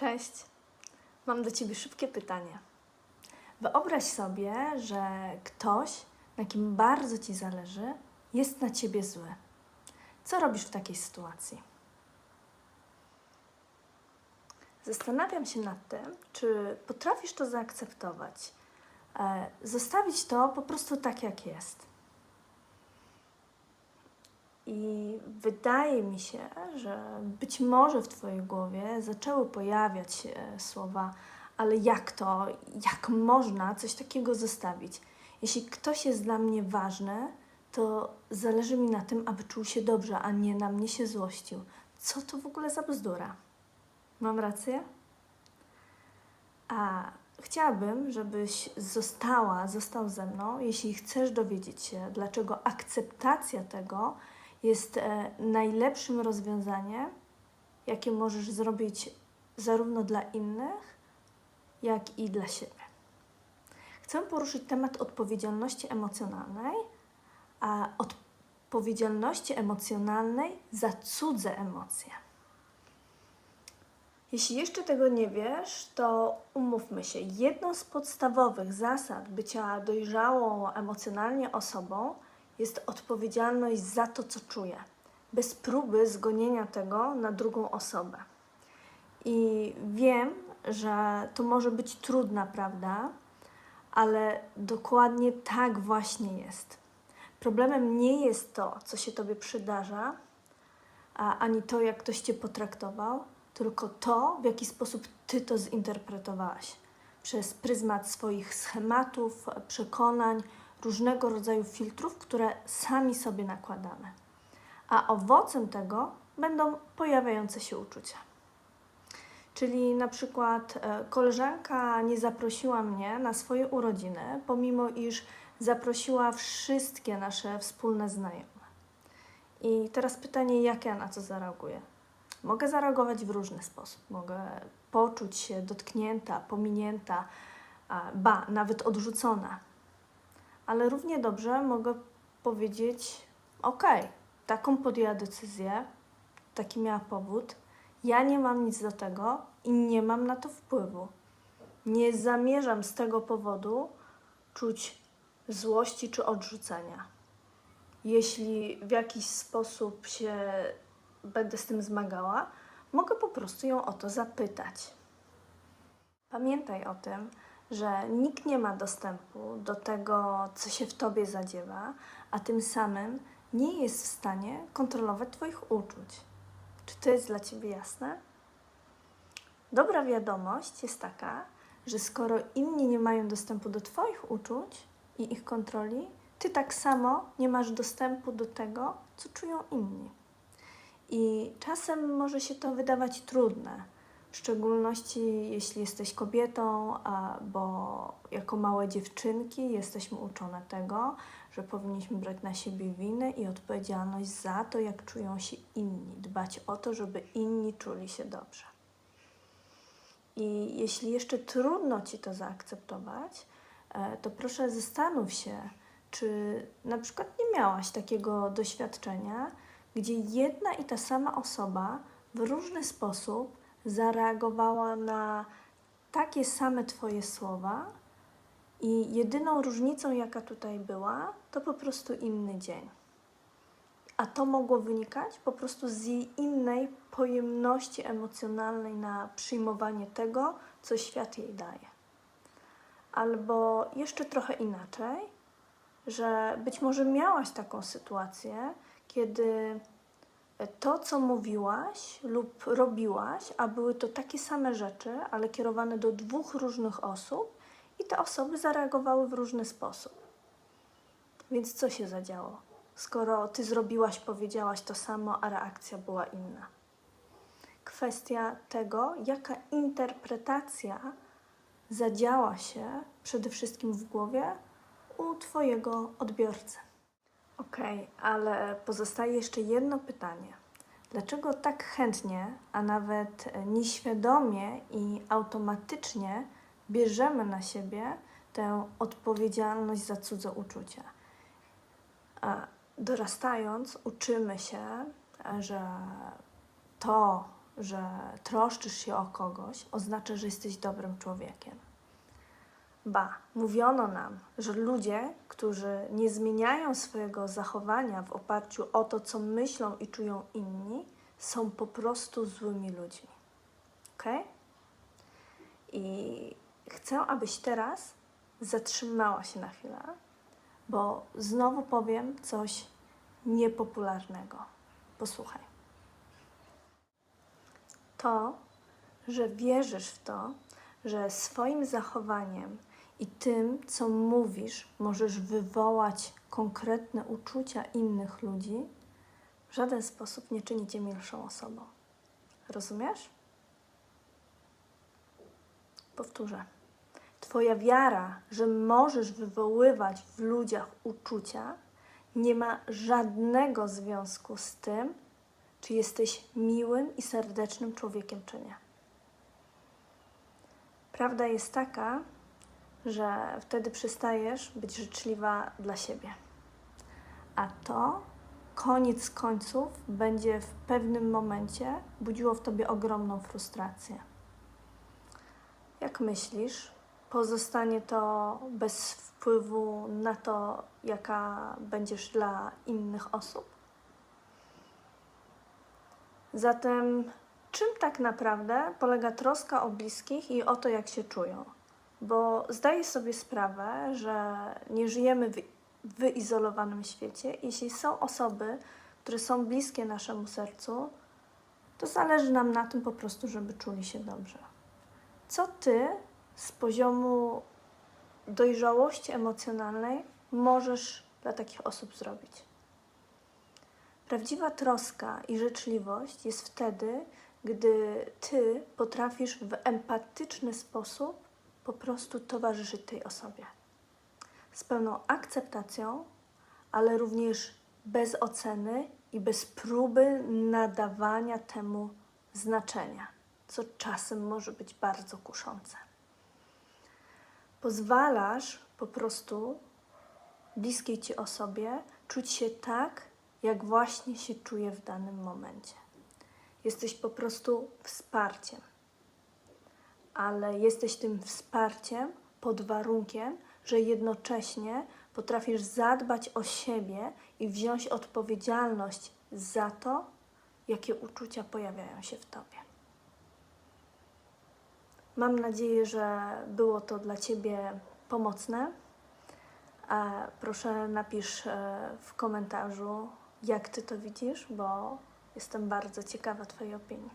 Cześć. Mam do ciebie szybkie pytanie. Wyobraź sobie, że ktoś, na kim bardzo ci zależy, jest na ciebie zły. Co robisz w takiej sytuacji? Zastanawiam się nad tym, czy potrafisz to zaakceptować, e, zostawić to po prostu tak, jak jest. I wydaje mi się, że być może w Twojej głowie zaczęły pojawiać się słowa, ale jak to, jak można coś takiego zostawić? Jeśli ktoś jest dla mnie ważny, to zależy mi na tym, aby czuł się dobrze, a nie na mnie się złościł. Co to w ogóle za bzdura? Mam rację? A chciałabym, żebyś została, został ze mną, jeśli chcesz dowiedzieć się, dlaczego akceptacja tego jest e, najlepszym rozwiązaniem, jakie możesz zrobić zarówno dla innych, jak i dla siebie. Chcę poruszyć temat odpowiedzialności emocjonalnej, a odpowiedzialności emocjonalnej za cudze emocje. Jeśli jeszcze tego nie wiesz, to umówmy się, jedną z podstawowych zasad bycia dojrzałą emocjonalnie osobą jest odpowiedzialność za to, co czuję, bez próby zgonienia tego na drugą osobę. I wiem, że to może być trudna prawda, ale dokładnie tak właśnie jest. Problemem nie jest to, co się tobie przydarza, ani to, jak ktoś cię potraktował, tylko to, w jaki sposób ty to zinterpretowałaś. Przez pryzmat swoich schematów, przekonań, różnego rodzaju filtrów, które sami sobie nakładamy. A owocem tego będą pojawiające się uczucia. Czyli na przykład e, koleżanka nie zaprosiła mnie na swoje urodziny, pomimo iż zaprosiła wszystkie nasze wspólne znajome. I teraz pytanie, jak ja na to zareaguję? Mogę zareagować w różny sposób. Mogę poczuć się dotknięta, pominięta, ba, nawet odrzucona. Ale równie dobrze mogę powiedzieć: OK, taką podjęła decyzję, taki miała powód. Ja nie mam nic do tego i nie mam na to wpływu. Nie zamierzam z tego powodu czuć złości czy odrzucenia. Jeśli w jakiś sposób się będę z tym zmagała, mogę po prostu ją o to zapytać. Pamiętaj o tym, że nikt nie ma dostępu do tego, co się w tobie zadziewa, a tym samym nie jest w stanie kontrolować Twoich uczuć. Czy to jest dla Ciebie jasne? Dobra wiadomość jest taka, że skoro inni nie mają dostępu do Twoich uczuć i ich kontroli, Ty tak samo nie masz dostępu do tego, co czują inni. I czasem może się to wydawać trudne, w szczególności jeśli jesteś kobietą, bo jako małe dziewczynki jesteśmy uczone tego, że powinniśmy brać na siebie winę i odpowiedzialność za to, jak czują się inni, dbać o to, żeby inni czuli się dobrze. I jeśli jeszcze trudno ci to zaakceptować, e, to proszę zastanów się, czy na przykład nie miałaś takiego doświadczenia, gdzie jedna i ta sama osoba w różny sposób zareagowała na takie same Twoje słowa, i jedyną różnicą, jaka tutaj była, to po prostu inny dzień. A to mogło wynikać po prostu z jej innej pojemności emocjonalnej na przyjmowanie tego, co świat jej daje. Albo jeszcze trochę inaczej, że być może miałaś taką sytuację, kiedy to, co mówiłaś lub robiłaś, a były to takie same rzeczy, ale kierowane do dwóch różnych osób, i te osoby zareagowały w różny sposób. Więc co się zadziało, skoro ty zrobiłaś, powiedziałaś to samo, a reakcja była inna? Kwestia tego, jaka interpretacja zadziała się przede wszystkim w głowie u Twojego odbiorcy. Okej, okay, ale pozostaje jeszcze jedno pytanie. Dlaczego tak chętnie, a nawet nieświadomie i automatycznie bierzemy na siebie tę odpowiedzialność za cudze uczucia? Dorastając, uczymy się, że to, że troszczysz się o kogoś, oznacza, że jesteś dobrym człowiekiem. Ba, mówiono nam, że ludzie, którzy nie zmieniają swojego zachowania w oparciu o to, co myślą i czują inni, są po prostu złymi ludźmi. Ok? I chcę, abyś teraz zatrzymała się na chwilę, bo znowu powiem coś niepopularnego. Posłuchaj. To, że wierzysz w to, że swoim zachowaniem i tym, co mówisz, możesz wywołać konkretne uczucia innych ludzi, w żaden sposób nie czyni cię milszą osobą. Rozumiesz? Powtórzę. Twoja wiara, że możesz wywoływać w ludziach uczucia, nie ma żadnego związku z tym, czy jesteś miłym i serdecznym człowiekiem, czy nie. Prawda jest taka, że wtedy przestajesz być życzliwa dla siebie. A to koniec końców będzie w pewnym momencie budziło w tobie ogromną frustrację. Jak myślisz, pozostanie to bez wpływu na to, jaka będziesz dla innych osób? Zatem, czym tak naprawdę polega troska o bliskich i o to, jak się czują? Bo zdaję sobie sprawę, że nie żyjemy w wyizolowanym świecie. Jeśli są osoby, które są bliskie naszemu sercu, to zależy nam na tym po prostu, żeby czuli się dobrze. Co ty z poziomu dojrzałości emocjonalnej możesz dla takich osób zrobić? Prawdziwa troska i życzliwość jest wtedy, gdy ty potrafisz w empatyczny sposób po prostu towarzyszyć tej osobie. Z pełną akceptacją, ale również bez oceny i bez próby nadawania temu znaczenia, co czasem może być bardzo kuszące. Pozwalasz po prostu bliskiej ci osobie czuć się tak, jak właśnie się czuje w danym momencie. Jesteś po prostu wsparciem, ale jesteś tym wsparciem pod warunkiem, że jednocześnie potrafisz zadbać o siebie i wziąć odpowiedzialność za to, jakie uczucia pojawiają się w tobie. Mam nadzieję, że było to dla Ciebie pomocne. Proszę napisz e, w komentarzu, jak Ty to widzisz, bo jestem bardzo ciekawa Twojej opinii.